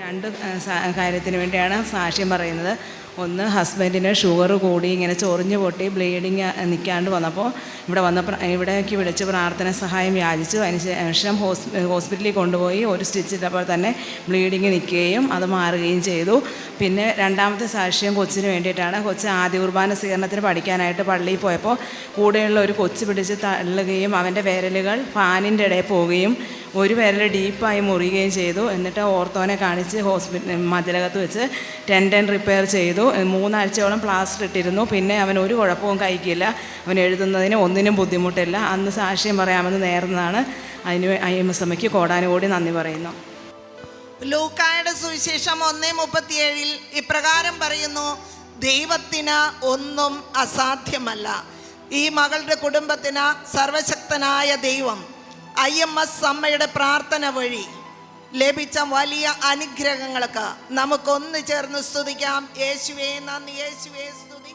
രണ്ട് കാര്യത്തിന് വേണ്ടിയാണ് സാക്ഷ്യം പറയുന്നത്. ഒന്ന് ഹസ്ബൻഡിന് ഷുഗർ കൂടി ഇങ്ങനെ ചൊറിഞ്ഞു പൊട്ടി ബ്ലീഡിങ് നിൽക്കാണ്ട് വന്നപ്പോൾ ഇവിടെ വന്ന ഇവിടേക്ക് വിളിച്ച് പ്രാർത്ഥന സഹായം യാചിച്ചു. അതിന് ശേഷം ഹോസ് ഹോസ്പിറ്റലിൽ കൊണ്ടുപോയി ഒരു സ്റ്റിച്ച് ഇട്ടപ്പോൾ തന്നെ ബ്ലീഡിങ് നിൽക്കുകയും അത് മാറുകയും ചെയ്തു. പിന്നെ രണ്ടാമത്തെ സാക്ഷ്യം കൊച്ചിന് വേണ്ടിയിട്ടാണ്. കൊച്ച് ആദ്യ കുർബാന സ്വീകരണത്തിന് പഠിക്കാനായിട്ട് പള്ളിയിൽ പോയപ്പോൾ കൂടെയുള്ള ഒരു കൊച്ച് പിടിച്ച് തള്ളുകയും അവന്റെ വിരലുകൾ ഫാനിന്റെ ഇടയിൽ പോവുകയും ഒരു വിരൽ ഡീപ്പായി മുറിയുകയും ചെയ്തു. എന്നിട്ട് ഓർത്തോനെ കാണിച്ച് ഹോസ്പിറ്റൽ മതിലകത്ത് വെച്ച് ടെൻഡൻ റിപ്പയർ ചെയ്തു. മൂന്നാഴ്ചയോളം പ്ലാസ്റ്റർ ഇട്ടിരുന്നു. പിന്നെ അവൻ ഒരു കുഴപ്പവും കഴിക്കില്ല. അവൻ എഴുതുന്നതിന് ഒന്നിനും ബുദ്ധിമുട്ടില്ല. അന്ന് സാക്ഷ്യം പറയാമെന്ന് നേർന്നതാണ്. അതിന് ഐ എം എസ് എമ്മയ്ക്ക് കോടാനുകൂടി നന്ദി പറയുന്നു. ലൂക്കായുടെ സുവിശേഷം ഒന്നേ മുപ്പത്തിയേഴിൽ ഇപ്രകാരം പറയുന്നു ദൈവത്തിന് ഒന്നും അസാധ്യമല്ല. ഈ മകളുടെ കുടുംബത്തിന് സർവശക്തനായ ദൈവം ഐ എം എസ് അമ്മയുടെ പ്രാർത്ഥന വഴി ലഭിച്ച വലിയ അനുഗ്രഹങ്ങൾക്ക് നമുക്കൊന്ന് ചേർന്ന് സ്തുതിക്കാം. യേശുവേ നന്ദി. യേശുവേ സ്തുതി.